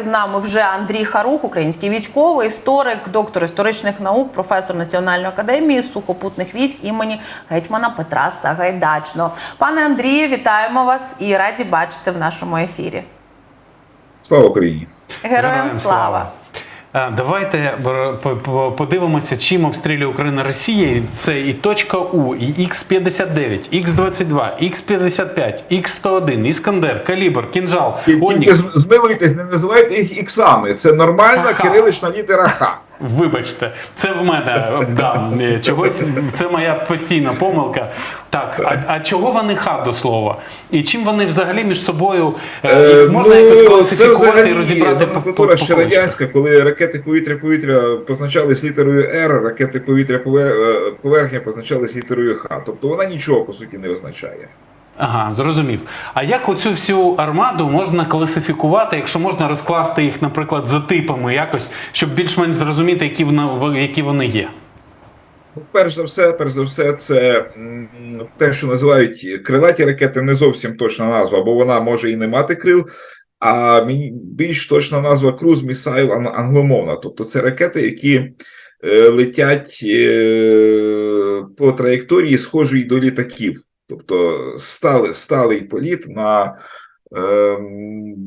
З нами вже Андрій Харух, український військовий, історик, доктор історичних наук, професор Національної академії сухопутних військ імені гетьмана Петра Сагайдачного. Пане Андрію, вітаємо вас і раді бачити в нашому ефірі. Слава Україні! Героям слава! Е, Давайте подивимося, чим обстрілює Україна Росія. Це і точка У, і Х-59, Х-22, Х-55, Х-101, Іскандер, Калібр, Кінжал, Тільки Онікс. змилуйтесь, не називайте їх іксами. Це нормальна кирилична літера Х. Вибачте, це в мене да, е, чогось. Це моя постійна помилка. Так, а, а чого вони ха до слова? І чим вони взагалі між собою е, їх можна якось це класифікувати і взагалі розібрати по, по, номенклатура ще радянська, коли ракети повітря-повітря позначались літерою Р, ракети повітря-поверхня позначались літерою Х. Тобто вона нічого по суті не означає. Ага, зрозумів. А як оцю всю армаду можна класифікувати, якщо можна розкласти їх, наприклад, за типами якось, щоб більш-менш зрозуміти, які вони, які вони є? Ну, Перш за все, перш за все, це те, що називають крилаті ракети, не зовсім точна назва, бо вона може і не мати крил. А більш точна назва Cruise Missile англомовна. Тобто це ракети, які е, летять е, по траєкторії, схожій до літаків. Тобто стали, сталий політ на е,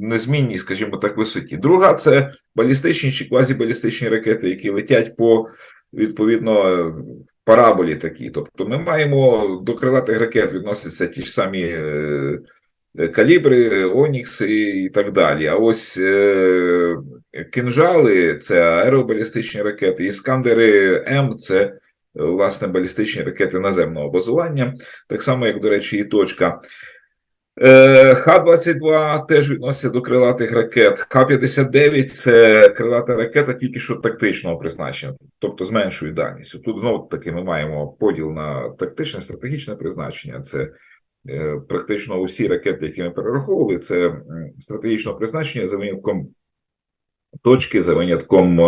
незмінній, скажімо так, висоті. Друга це балістичні чи квазібалістичні ракети, які летять по відповідно е, параболі такі. Тобто ми маємо до крилатих ракет відносяться ті ж самі е, калібри, Онікси і так далі. А ось е, кинжали це аеробалістичні ракети, іскандери М це власне балістичні ракети наземного базування, так само, як, до речі, і точка. Е, Х-22 теж відноситься до крилатих ракет. Х-59 це крилата ракета тільки що тактичного призначення, тобто з меншою дальністю. Тут знову таки ми маємо поділ на тактичне, стратегічне призначення. Це е, практично усі ракети, які ми перераховували, це стратегічного призначення за винятком точки, за винятком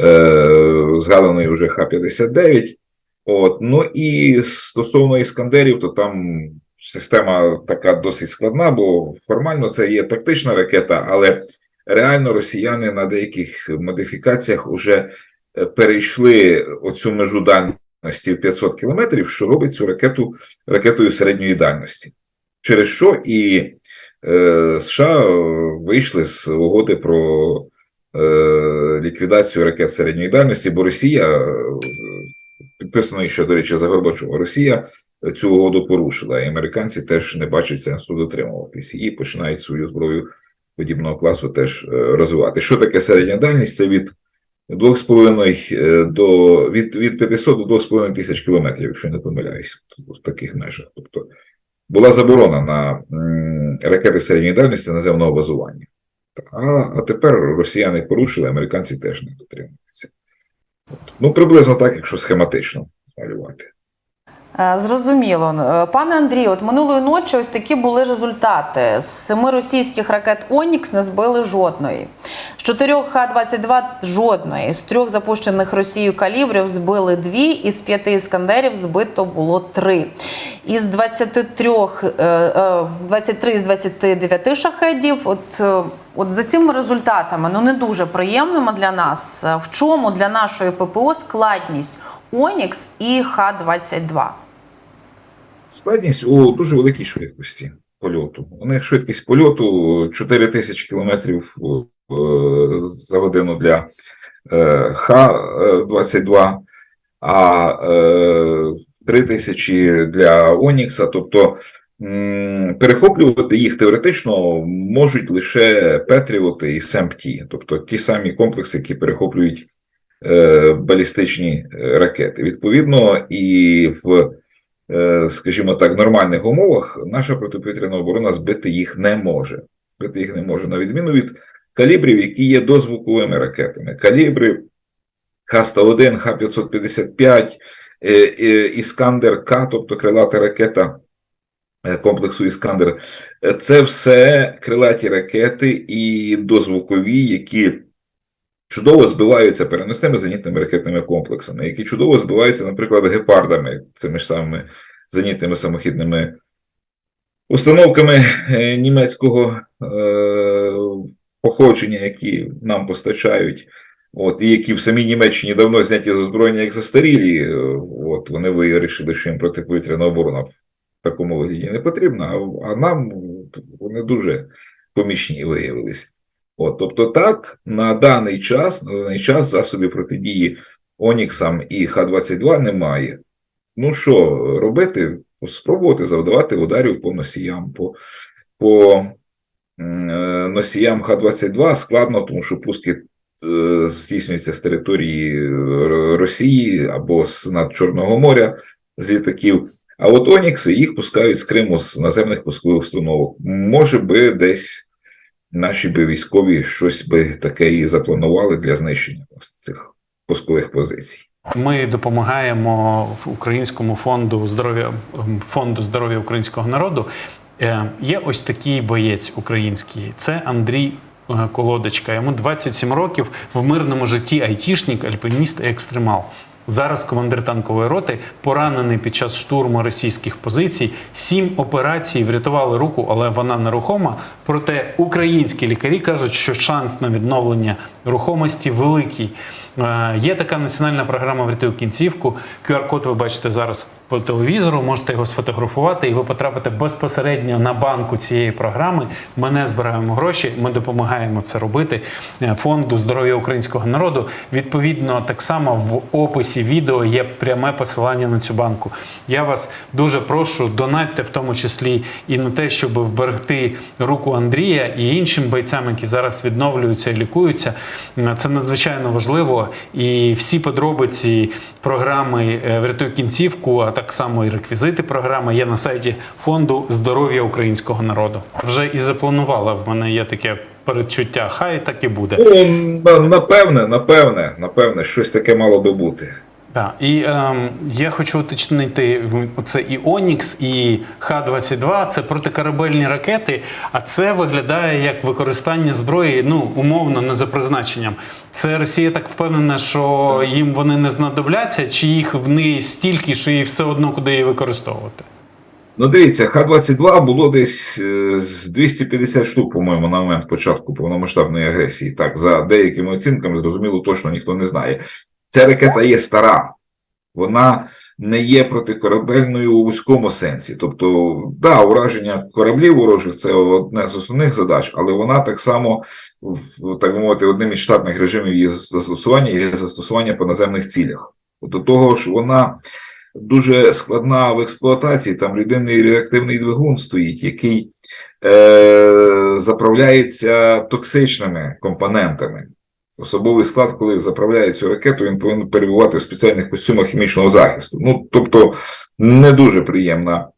е, згаданої вже Х-59. От, ну і стосовно іскандерів, то там система така досить складна, бо формально це є тактична ракета, але реально росіяни на деяких модифікаціях вже е, перейшли оцю межу дальності в 500 кілометрів, що робить цю ракету ракетою середньої дальності. Через що і е, США вийшли з угоди про ліквідацію ракет середньої дальності, бо Росія, е, підписано ще, до речі, за Горбачова, Росія цю угоду порушила, і американці теж не бачать сенсу дотримуватись і починають свою зброю подібного класу теж е, розвивати. Що таке середня дальність? Це від 2,5 е, до від, від 500 до 2,5 тисяч кілометрів, якщо не помиляюся, в таких межах. Тобто була заборона на ракети середньої дальності наземного базування. А, а тепер росіяни порушили, американці теж не дотримуються. От. Ну, приблизно так, якщо схематично малювати. Е, Зрозуміло. Е, Пане Андрію, от минулої ночі ось такі були результати. З семи російських ракет Онікс не збили жодної. З чотирьох Х-22 жодної. З трьох запущених Росією калібрів збили дві, із п'яти іскандерів збито було три. Із 23, е, е, 23 з 29 шахедів, от, е, от за цими результатами, ну не дуже приємними для нас. В чому для нашої ППО складність Онікс і Х-22? Складність у дуже великій швидкості польоту. У них швидкість польоту 4000 км за годину для е, Х-22, а е, 3000 для Онікса. Тобто перехоплювати їх теоретично можуть лише Петріоти і СМТ, тобто ті самі комплекси, які перехоплюють е, балістичні е, ракети. Відповідно, і в е, скажімо так, нормальних умовах наша протиповітряна оборона збити їх не може. Збити їх не може, на відміну від калібрів, які є дозвуковими ракетами. Калібри Х-101, Х-555, е, е, Іскандер К, тобто крилата ракета е, комплексу Іскандер. Е, Це все крилаті ракети і дозвукові, які чудово збиваються переносними зенітними ракетними комплексами, які чудово збиваються, наприклад, гепардами, цими ж самими зенітними самохідними установками е, німецького е, походження, які нам постачають, от, і які в самій Німеччині давно зняті з озброєння як застарілі, е, от, вони вирішили, що їм протиповітряна оборона в такому вигляді не потрібна, а, а нам вони дуже помічні виявилися. От, тобто, так, на даний час, на даний час засобів протидії Оніксам і Х-22 немає. Ну що робити? Спробувати завдавати ударів по носіям, по, по е, носіям Х-22 складно, тому що пуски е, здійснюються з території е, Росії або з над Чорного моря з літаків. А от Онікси їх пускають з Криму з наземних пускових установок. Може би десь наші би військові щось би таке і запланували для знищення цих пускових позицій. Ми допомагаємо українському фонду здоров'я фонду здоров'я українського народу. Е, Є ось такий боєць український. Це Андрій е, Колодочка. Йому 27 років в мирному житті айтішник, альпініст екстремал. Зараз командир танкової роти поранений під час штурму російських позицій. Сім операцій врятували руку, але вона нерухома. Проте українські лікарі кажуть, що шанс на відновлення рухомості великий. Е, Є така національна програма «Врятуй кінцівку. QR-код ви бачите зараз по телевізору. Можете його сфотографувати, і ви потрапите безпосередньо на банку цієї програми. Ми не збираємо гроші, ми допомагаємо це робити е, фонду здоров'я українського народу. Відповідно, так само в описі відео є пряме посилання на цю банку. Я вас дуже прошу, донатьте в тому числі і на те, щоб вберегти руку Андрія і іншим бойцям, які зараз відновлюються і лікуються. Е, Це надзвичайно важливо. І всі подробиці програми е, Врятуй кінцівку, а так само і реквізити програми є на сайті фонду здоров'я українського народу. Вже і запланувала. В мене є таке передчуття. Хай так і буде. Ну, напевне, напевне, напевне, щось таке мало би бути. Так, і ем, я хочу уточнити: це і Онікс, і Х-22 це протикорабельні ракети, а це виглядає як використання зброї, ну умовно, не за призначенням. Це Росія так впевнена, що їм вони не знадобляться, чи їх в неї стільки, що їй все одно куди її використовувати. Ну, дивіться, Х-22 було десь е, з 250 штук, по-моєму, на момент початку повномасштабної агресії. Так, за деякими оцінками, зрозуміло, точно ніхто не знає. Ця ракета є стара, вона не є протикорабельною у вузькому сенсі. Тобто, да, ураження кораблів ворожих це одне з основних задач, але вона так само, так би мовити, одним із штатних режимів її застосування є застосування по наземних цілях. До того ж, вона дуже складна в експлуатації. Там людинний реактивний двигун стоїть, який е, заправляється токсичними компонентами. Особовий склад, коли заправляє цю ракету, він повинен перебувати в спеціальних костюмах хімічного захисту. Ну, тобто, не дуже приємна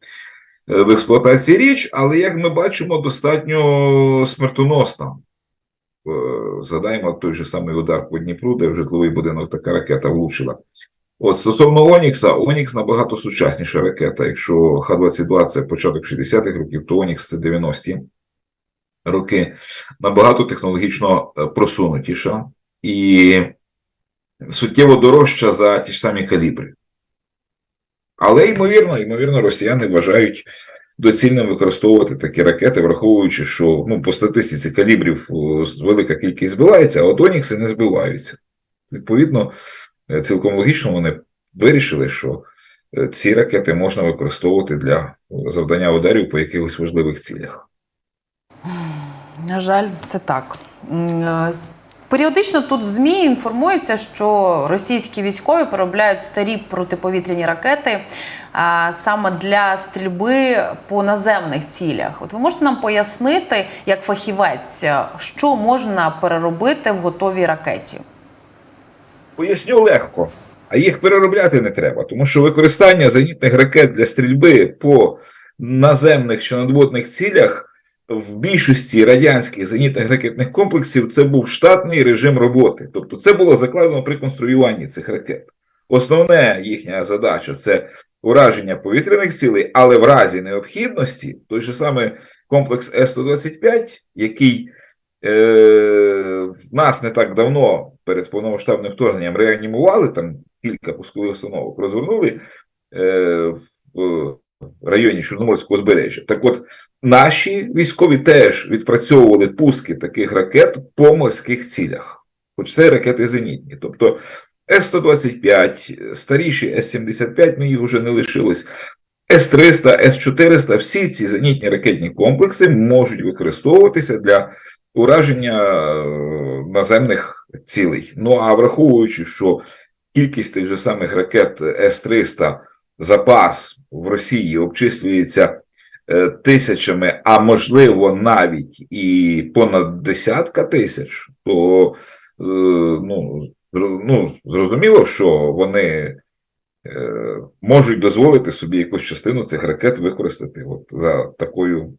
е, в експлуатації річ, але як ми бачимо, достатньо смертоносна. Е, Згадаємо той же самий удар по Дніпру, де в житловий будинок така ракета влучила. От стосовно Онікса, Онікс набагато сучасніша ракета. Якщо Х-22 це початок 60-х років, то Онікс це 90-ті роки. Набагато технологічно е, просунутіша і суттєво дорожча за ті ж самі калібри. Але ймовірно, ймовірно, росіяни вважають доцільним використовувати такі ракети, враховуючи, що ну, по статистиці калібрів велика кількість збивається, а от Онікси не збиваються. Відповідно, е, цілком логічно вони вирішили, що е, ці ракети можна використовувати для завдання ударів по якихось важливих цілях. На жаль, це так. Е, Періодично тут в ЗМІ інформується, що російські військові переробляють старі протиповітряні ракети а, саме для стрільби по наземних цілях. От ви можете нам пояснити, як фахівець, що можна переробити в готовій ракеті? Поясню легко, а їх переробляти не треба, тому що використання зенітних ракет для стрільби по наземних чи надводних цілях в більшості радянських зенітних ракетних комплексів це був штатний режим роботи. Тобто, це було закладено при конструюванні цих ракет. Основна їхня задача це ураження повітряних цілей, але в разі необхідності той же самий комплекс С-125, який е, в нас не так давно перед повномасштабним вторгненням реанімували там кілька пускових установок, розгорнули е, в в районі Чорноморського узбережжя. Так от, наші військові теж відпрацьовували пуски таких ракет по морських цілях, хоч це ракети зенітні. Тобто С-125, старіші С-75, ну їх вже не лишилось. С-300, С-400, всі ці зенітні ракетні комплекси можуть використовуватися для ураження е, наземних цілей. Ну а враховуючи, що кількість тих же самих ракет С-300 запас в Росії обчислюється е, тисячами, а можливо навіть і понад десятка тисяч, то е, ну, ну, зрозуміло, що вони е, можуть дозволити собі якусь частину цих ракет використати от за такою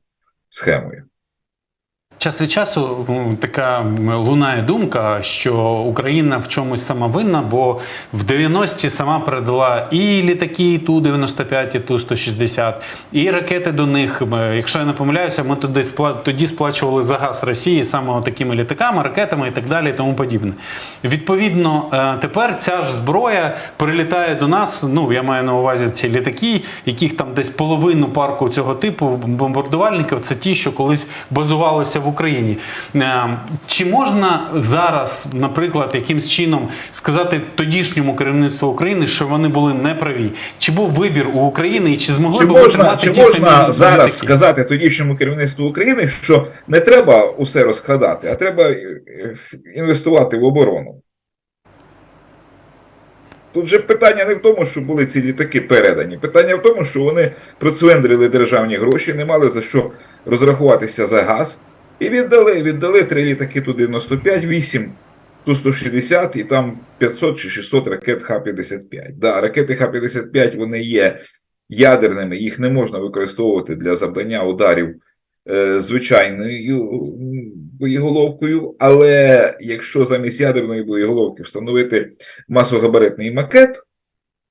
схемою. Час від часу така лунає думка, що Україна в чомусь сама винна, бо в 90-ті сама передала і літаки, і Ту-95, і Ту-160, і ракети до них. Якщо я не помиляюся, ми туди спла- тоді сплачували за газ Росії саме такими літаками, ракетами і так далі, і тому подібне. Відповідно, е, тепер ця ж зброя прилітає до нас. Ну я маю на увазі ці літаки, яких там десь половину парку цього типу бомбардувальників. Це ті, що колись базувалися в Україні. Е, Чи можна зараз, наприклад, якимсь чином сказати тодішньому керівництву України, що вони були неправі? Чи був вибір у України, і чи змогли Чи б можна, чи ті можна самі зараз літаки? сказати тодішньому керівництву України, що не треба усе розкрадати, а треба е, інвестувати в оборону? Тут же питання не в тому, що були ці літаки передані. Питання в тому, що вони процвендрили державні гроші, не мали за що розрахуватися за газ. І віддали, віддали три літаки Ту-95, 8 Ту-160 і там 500 чи 600 ракет Х-55. Да, ракети Х-55 вони є ядерними, їх не можна використовувати для завдання ударів е, звичайною боєголовкою, але якщо замість ядерної боєголовки встановити масогабаритний макет,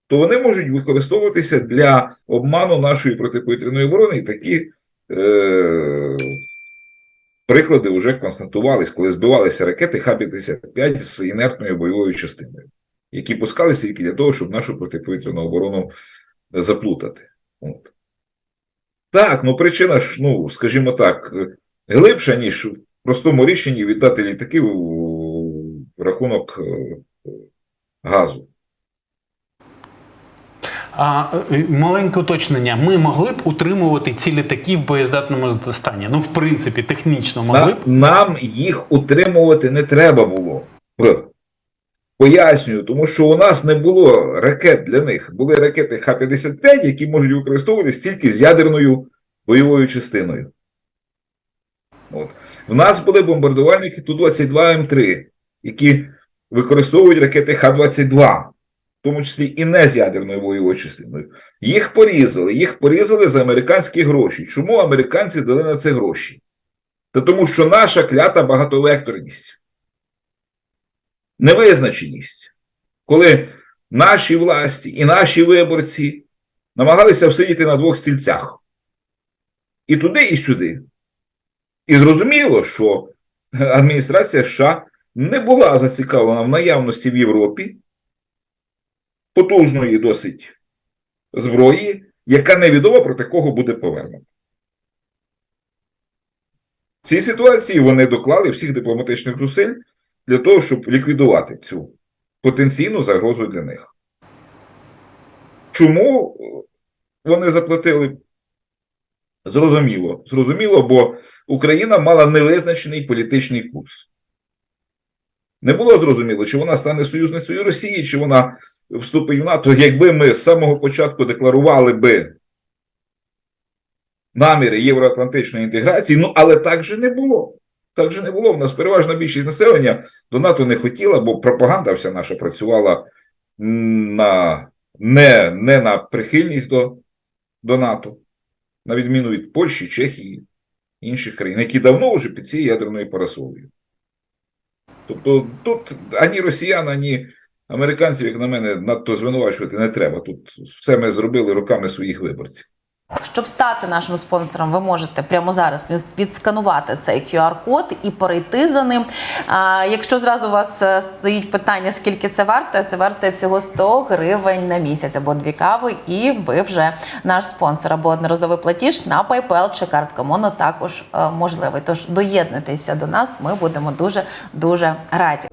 то вони можуть використовуватися для обману нашої протиповітряної оборони. І такі е, приклади вже констатувались, коли збивалися ракети Х-55 з інертною бойовою частиною, які пускалися тільки для того, щоб нашу протиповітряну оборону заплутати. От. Так, ну причина ж, ну, скажімо так, глибша, ніж в простому рішенні віддати літаки у рахунок е, газу. А е, маленьке уточнення: ми могли б утримувати ці літаки в боєздатному стані? Ну, в принципі, технічно могли б. нам їх утримувати не треба було. Пояснюю, тому що у нас не було ракет для них. Були ракети Х-55, які можуть використовуватися тільки з ядерною бойовою частиною. От. В нас були бомбардувальники Ту-22М3, які використовують ракети Х-22, в тому числі і не з ядерною бойовою частиною. Їх порізали, їх порізали за американські гроші. Чому американці дали на це гроші? Та тому, що наша клята багатовекторність, невизначеність, коли наші власті і наші виборці намагалися всидіти на двох стільцях. І туди, і сюди. І зрозуміло, що адміністрація США не була зацікавлена в наявності в Європі потужної досить зброї, яка невідомо проти кого буде повернута. В цій ситуації вони доклали всіх дипломатичних зусиль для того, щоб ліквідувати цю потенційну загрозу для них. Чому вони заплатили? Зрозуміло. Зрозуміло, бо Україна мала невизначений політичний курс. Не було зрозуміло, чи вона стане союзницею Росії, чи вона вступить в НАТО, якби ми з самого початку декларували би наміри євроатлантичної інтеграції, ну але так же не було. Так же не було. В нас переважна більшість населення до НАТО не хотіла, бо пропаганда вся наша працювала на, не, не на прихильність до, до НАТО, на відміну від Польщі, Чехії, інших країн, які давно вже під цією ядерною парасолею. Тобто тут ані росіян, ані американців, як на мене, надто звинувачувати не треба. Тут все ми зробили руками своїх виборців. Щоб стати нашим спонсором, ви можете прямо зараз відсканувати цей QR-код і перейти за ним. А, якщо зразу у вас е, стоїть питання, скільки це варто, це вартує всього 100 гривень на місяць або дві кави, і ви вже наш спонсор або одноразовий платіж на PayPal чи картка Моно також е, можливий. Тож доєднуйтеся до нас, ми будемо дуже дуже раді.